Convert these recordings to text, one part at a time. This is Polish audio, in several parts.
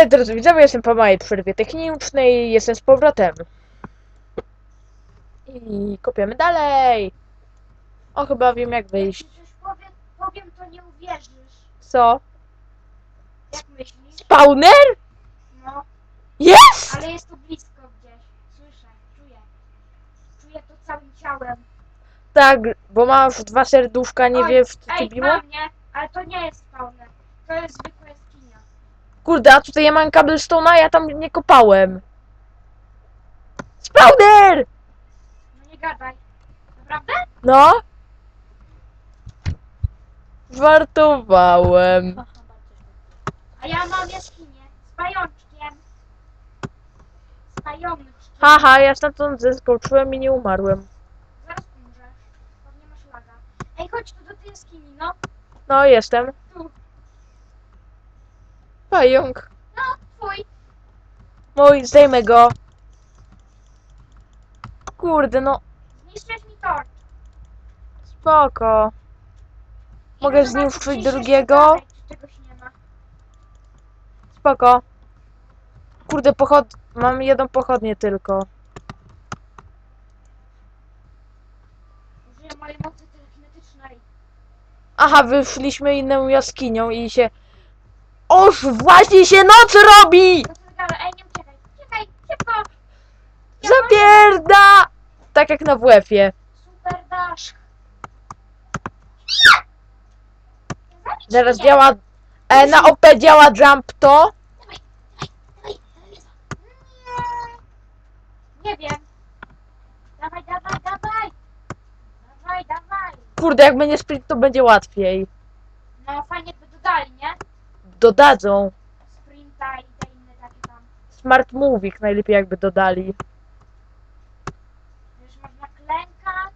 Hej, drodzy widzowie, jestem po mojej przerwie technicznej, jestem z powrotem. I kopiemy dalej. O, chyba wiem jak wyjść. Powiem, powiem, to nie uwierzysz. Co? Jak myślisz? Spawner? No, Jest! ale jest tu blisko gdzieś. Słyszę, czuję. Czuję to całym ciałem. Tak, bo masz dwa serduszka, nie Oj, wiesz co Ej, ci biło? mam, nie? Ale to nie jest spawner. To jest jaskinia. Kurde, a tutaj ja mam cobblestone'a, ja tam nie kopałem. Spawner! No nie gadaj. Naprawdę? No. Żartowałem. A ja mam jaskinię. Z pajączkiem. Z pajączkiem. Haha, ja stamtąd zeskoczyłem i nie umarłem. Zaraz umrzesz. Pewnie masz laga. Ej, chodź tu do tej jaskini, no. No, jestem. Tu. Pająk. No, twój. Mój, zdejmę go. Kurde, no, Zniszczysz mi tort. spoko. Mogę zniszczyć czy jeszcze drugiego? dalej, Czy czegoś nie ma. Spoko. Kurde, pochod... Mam jedną pochodnię tylko. Użyję mojej mocy telekinetycznej. Aha, wyszliśmy inną jaskinią i się... Oż właśnie się noc robi! Ej, nie uciekaj. Uciekaj, szybko. Zapierda! Tak jak na WF-ie. Super. Zabić Teraz działa... E, na OP działa jump to? Nie wiem. Dawaj, dawaj, dawaj. Dawaj, dawaj. Kurde, jak będzie sprint, to będzie łatwiej. No fajnie by dodali, nie? Dodadzą. Sprinta i te inne takie tam. Smart Movik najlepiej jakby dodali. Wiesz, można klękać,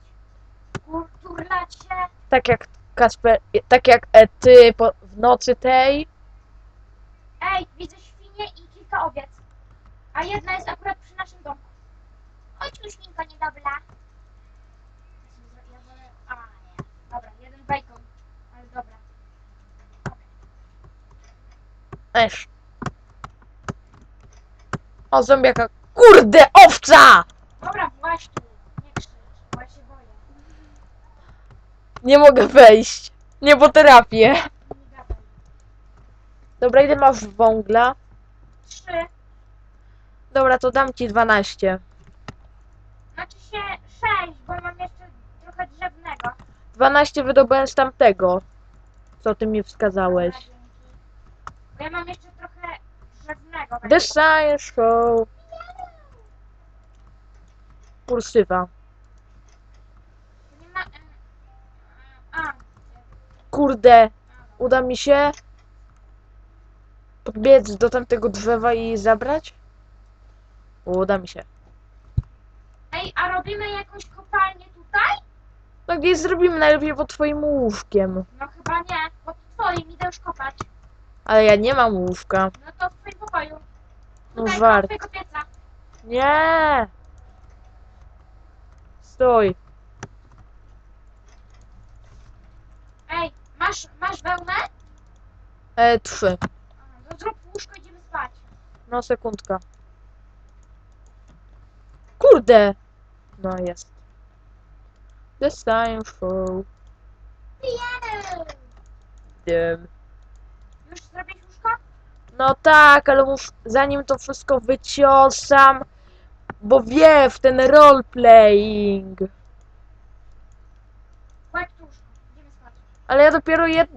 kur- turlać się. Tak jak Kasper... Tak jak e, ty po, w nocy tej. Ej, widzę świnię i kilka owiec. A jedna jest akurat przy naszym domku. Chodź tu, świnko niedobra. Ja wolę... A, nie. Dobra, jeden bacon. Ale dobra. Esz. O, zombiaka. Kurde, owca! Dobra, tu. Nie krzycz, bo ja się boję. Nie mogę wejść. Nie. Nie gadaj. Dobra, ile masz węgla? Trzy. Dobra, to dam ci 12. Znaczy się sześć, bo mam jeszcze trochę drzewnego. 12 wydobyłem z tamtego. Co ty mi wskazałeś. Ja mam jeszcze trochę drzewnego. The Science Show. Kursywa. Nie ma... e, A, Kurde, uda mi się podbiec do tamtego drzewa i zabrać? Uda mi się. Ej, a robimy jakąś kopalnię tutaj? No gdzieś zrobimy najlepiej pod twoim łóżkiem. No chyba nie, bo twoim idę już kopać. Ale ja nie mam łóżka. No to w twoim pokoju. No Tutaj żart. koło twojego pieca. Nie! Stój. Ej, masz, masz wełnę? E, trzy. A, No zrób łóżko, idziemy spać. No sekundka. Kurde! No jest. The Science Show. Pijemy! Wiem. Już zrobisz łóżko? No tak, ale mus, zanim to wszystko wyciosam, bo wie w ten roleplaying. Kładź tu łóżko, idziemy spać. Ale ja dopiero jed...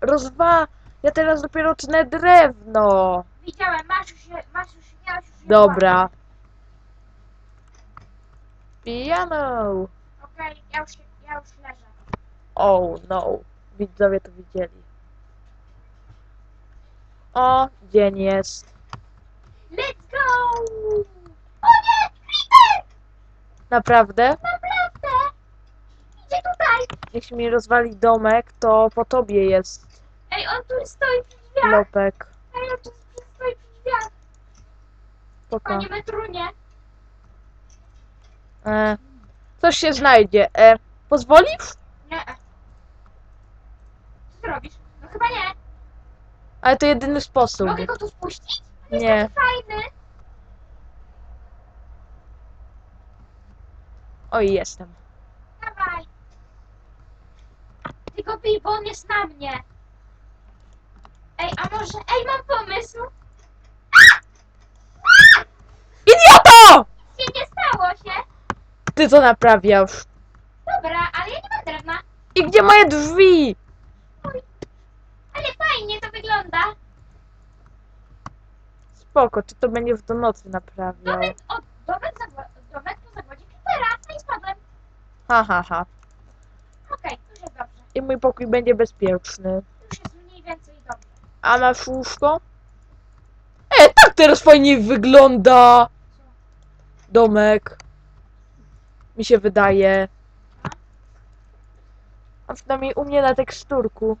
rozwa... Ja teraz dopiero tnę drewno. Widziałem, masz już, je- masz już, miałeś już je Dobra. Piano. Okej, ja, już, ja już leżę. Oh no. Widzowie to widzieli. O, dzień jest. Let's go! O nie! Creeper! Naprawdę? Naprawdę! Idzie tutaj! Się mi rozwali domek, to po tobie jest Ej, on tu stoi przy drzwiach! lopek. Ej, on tu stoi przy drzwiach! Spoko. Panie Metrunie! E, coś się znajdzie. E, pozwolisz? Nie. Co ty robisz? No chyba nie. Ale to jedyny sposób. Mogę go tu wpuścić? Nie. Fajny. Oj, jestem. Dawaj. Ty go bij, bo on jest na mnie. Ej, a może... Ej, mam pomysł. Idioto! Się nie stało się. Ty to naprawiasz. Dobra, ale ja nie mam drewna. I gdzie moje drzwi? Ale fajnie to wygląda. Spoko, czy to będzie w nocy naprawiał? Domek, o, domek, zagła- domek po zagładzie creepera. No i spadłem. Ha, ha, ha. Okej, już jest dobrze. I mój pokój będzie bezpieczny. Już jest mniej więcej dobrze. A masz łóżko? E, tak teraz fajnie wygląda domek. Mi się wydaje. A przynajmniej u mnie na teksturku.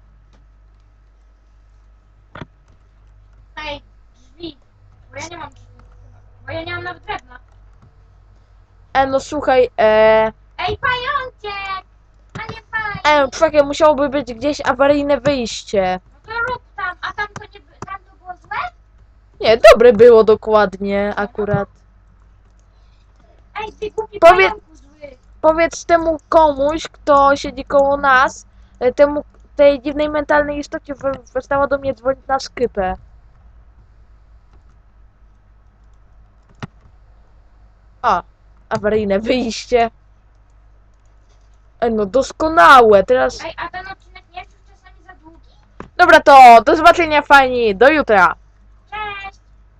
Ej, drzwi. Bo ja nie mam. Bo ja nie mam nawet drewna. E, no słuchaj, e, Ej, pajączek! Ale fajnie. e, czekaj, musiałoby być gdzieś awaryjne wyjście. No to rób tam, a tam to nie tam to było złe? Nie, dobre było dokładnie akurat. Ej, ty głupi Powie- pająku zły. Powiedz temu komuś, kto siedzi koło nas, e, temu, tej dziwnej mentalnej istocie, przestała do mnie dzwonić na skypę. A, awaryjne wyjście. E, no doskonałe, teraz... Ej, a ten odcinek nie jest już czasami za długi? Dobra to, do zobaczenia fajni, do jutra.